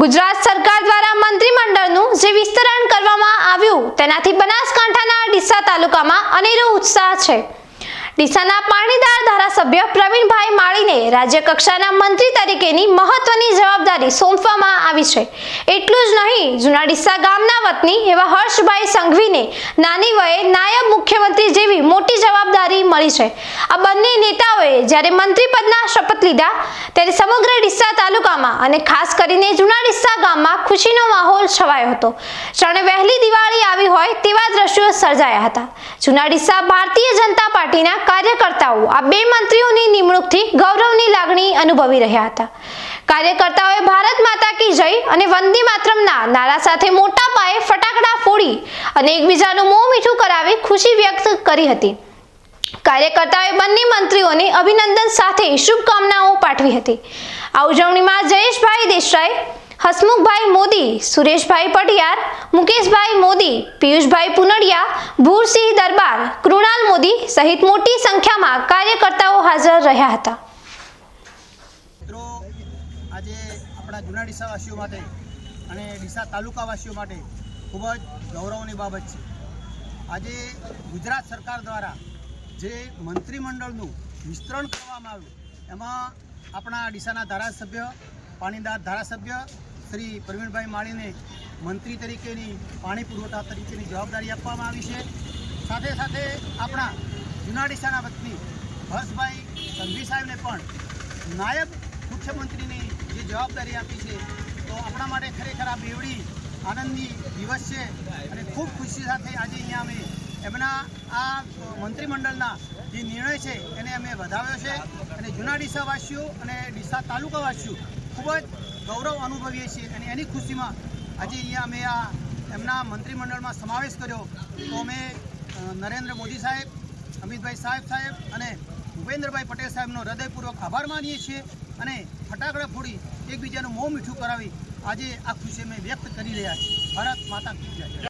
ગુજરાત સરકાર દ્વારા મંત્રીમંડળનું જે વિસ્તરણ કરવામાં આવ્યું, તેનાથી બનાસકાંઠાના ડીસા તાલુકામાં અનેરો ઉત્સાહ છે. ડીસાના પાણીદાર ધારાસભ્ય પ્રવીણભાઈ માળીને રાજ્ય કક્ષાના મંત્રી તરીકેની મહત્વની જવાબદારી સોંપવામાં આવી છે. એટલું જ નહીં, જૂના ડીસા ગામના વતની એવા હર્ષભાઈ સંઘવીને નાની વયે નાયબ મુખ્યમંત્રી જેવી મોટી જવાબદારી મળી છે. આ બંને નેતાઓએ જ્યારે મંત્રી પદના શપથ લીધા, ત્યારે સમગ્ર ડીસા તાલુકામાં અને ખાસ કરીને જૂના ડીસા ગામમાં ખુશીનો માહોલ છવાયો હતો. જાણે વહેલી દિવાળી આવી હોય તેવા દ્રશ્યો સર્જાયા હતા. જૂના ડીસા ભારતીય જનતા પાર્ટીના કાર્યકર્તાઓ આ બે મંત્રીઓની નિમણૂકથી ગૌરવની લાગણી અનુભવી રહ્યા હતા. કાર્યકર્તાઓએ ભારત માતા કી જય અને વંદે માતરમના નારા સાથે મોટા પાયે ફટાકડા ફોડી અને એકબીજાનું મોં મીઠું કરાવી ખુશી વ્યક્ત કરી હતી. કાર્યકર્તાઓએ બંને મંત્રીઓને અભિનંદન સાથે શુભકામનાઓ પાઠવી હતી. આ ઉજવણીમાં જયેશભાઈ દેસાઈ, હસમુખભાઈ મોદી, સુરેશભાઈ પટિયાર, મુકેશભાઈ મોદી, પિયુષભાઈ પુનડિયા, ભૂરસિંહ દરબાર, કૃણાલ મોદી સહિત મોટી સંખ્યામાં કાર્યકર્તાઓ હાજર રહ્યા હતા. આજે આપણા જૂના ડીસાવાસીઓ માટે અને ડીસા તાલુકાવાસીઓ માટે ખૂબ જ ગૌરવની બાબત છે. આજે ગુજરાત સરકાર દ્વારા જે મંત્રીમંડળનું વિસ્તરણ કરવામાં આવ્યું, એમાં આપણા ડીસાના ધારાસભ્ય પાણીદાર ધારાસભ્ય શ્રી પ્રવીણભાઈ માળીને મંત્રી તરીકેની પાણી પુરવઠા તરીકેની જવાબદારી આપવામાં આવી છે. સાથે સાથે આપણા જૂના ડીસાના વતની હર્ષભાઈ સંઘવી સાહેબને પણ નાયબ મુખ્યમંત્રીની જે જવાબદારી આપી છે, તો આપણા માટે ખરેખર આ બેવડી આનંદની દિવસ છે અને ખૂબ ખુશી સાથે આજે અહીંયા અમે એમના આ મંત્રીમંડળના જે નિર્ણય છે એને અમે વધાવ્યો છે. અને જૂના ડીસાવાસીઓ અને ડીસા તાલુકાવાસીઓ ખૂબ જ ગૌરવ અનુભવીએ છીએ અને એની ખુશીમાં આજે અહીંયા અમે આ એમના મંત્રીમંડળમાં સમાવેશ કર્યો. તો અમે નરેન્દ્ર મોદી સાહેબ, અમિતભાઈ સાહેબ સાહેબ અને ભૂપેન્દ્રભાઈ પટેલ સાહેબનો હૃદયપૂર્વક આભાર માનીએ છીએ અને ફટાકડા ફોડી એકબીજાનું મોં મીઠું કરાવી આજે આ ખુશી અમે વ્યક્ત કરી રહ્યા છીએ. ભારત માતા કી